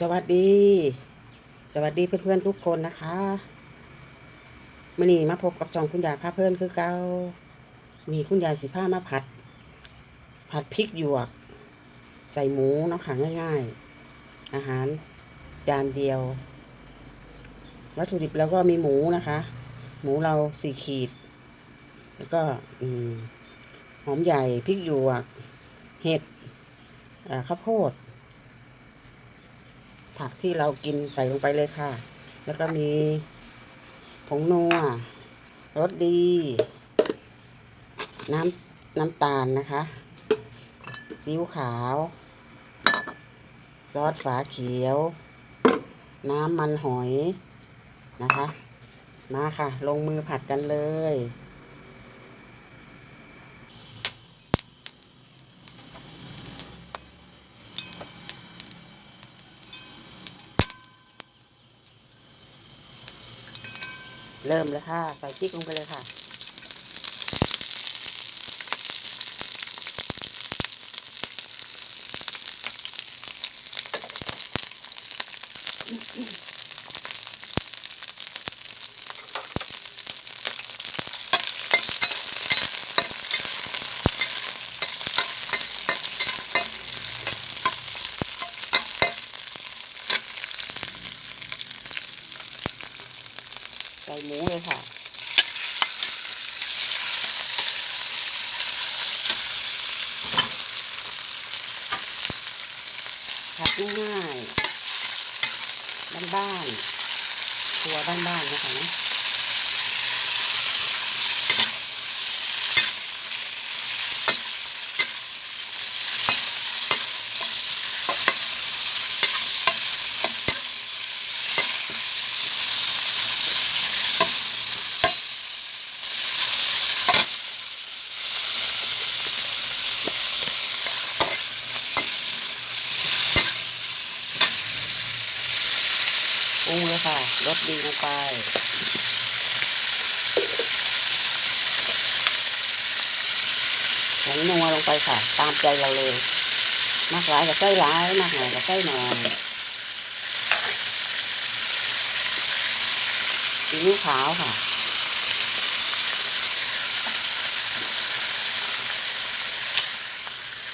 สวัสดี สวัสดีเพื่อนๆทุกคนนะคะมื่อนี้มาพบกับจองคุณยายพาเพื่อนคือเก้ามีคุณยายสิผ้ามาผัด ผัดพริกหยวก ใส่หมูเนาะค่ะง่าย ๆ อาหารจานเดียว วัตถุดิบแล้วก็มีหมูนะคะ หมูเราสี่ขีด แล้วก็อหอมใหญ่พริกหยวก เห็ดข้าวโพด ผักที่เรากินใส่ลงไปเลยค่ะ แล้วก็มีผงนัวรสดี น้ำน้ำตาลนะคะซีอิ๊วขาว ซอสฝาเขียว น้ำมันหอยนะคะ มาค่ะ ลงมือผัดกันเลย เริ่มเลยค่ะ ใส่พริกลงไปเลยค่ะใส่หมูเลยค่ะ ผัดง่ายๆบ้านๆครัวบ้านๆนะคะนะ ปรุงเลยค่ะรสดีลงไปผงนัวลงไปค่ะ ตามใจเราเลยมากหลายกับใส่หลายมากหน่อยกับใส่หน่อยซีอิ๊วขาวค่ะ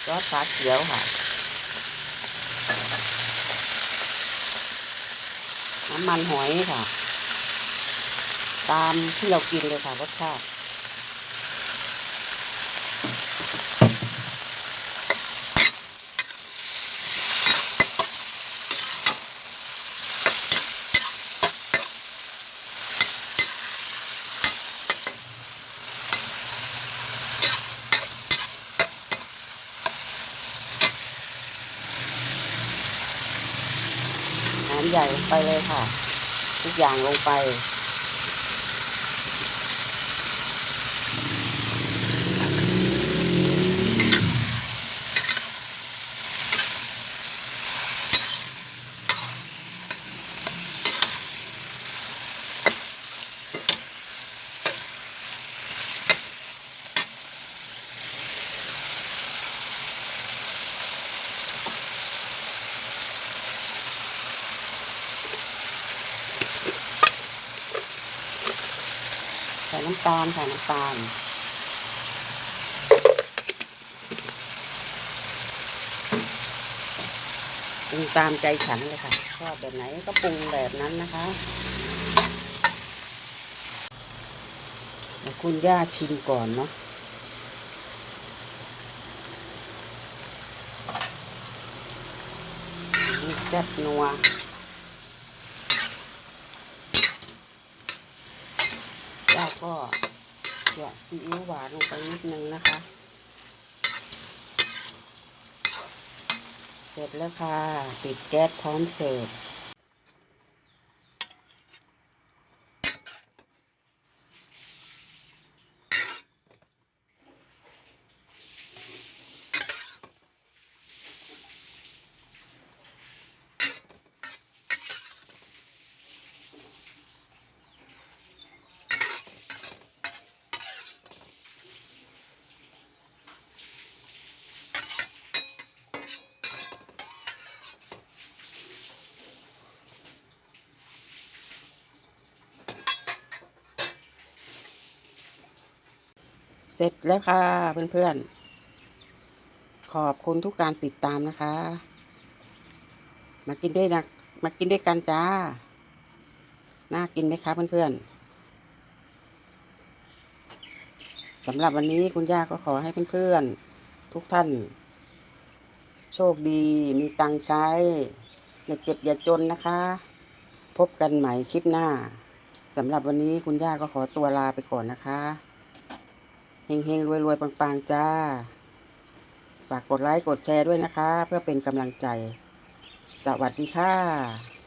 ซอสฝาเขียวค่ะ น้ำ มันหอยค่ะ ตามที่เรากินเลยค่ะรสชาติารใหญ่ไปเลยค่ะ ทุกอย่างลงไป ใส่น้ำตาลค่น้ำตาลปรุงตามใจฉันเลยค่ะชอบแบบไหนก็ปรุงแบบนั้นนะคะคุณย่าชิมก่อนเนาะแซ่บนัว ย่า ก็หยอดซีอิ๊วหวานลงไปนิดนึงนะคะ เสร็จแล้วค่ะ ปิดแก๊สพร้อมเสิร์ฟ สร็จแล้วค่ะเพื่อนๆ ขอบคุณทุกการติดตามนะคะ มากินด้วยนะมากินด้วยกันจ้า น่ากินไหมคะเพื่อนๆสำหรับวันนี้คุณย่าก็ขอให้เพื่อนๆ ทุกท่าน โชคดีมีตังค์ใช้ อย่าเจ็บอย่าจนนะคะ พบกันใหม่คลิปหน้าสำหรับวันนี้คุณย่าก็ขอตัวลาไปก่อนนะคะ เฮงเฮงรวยรวยๆปังๆจ้า ฝากกดไลค์กดแชร์ด้วยนะคะ เพื่อเป็นกำลังใจ สวัสดีค่ะ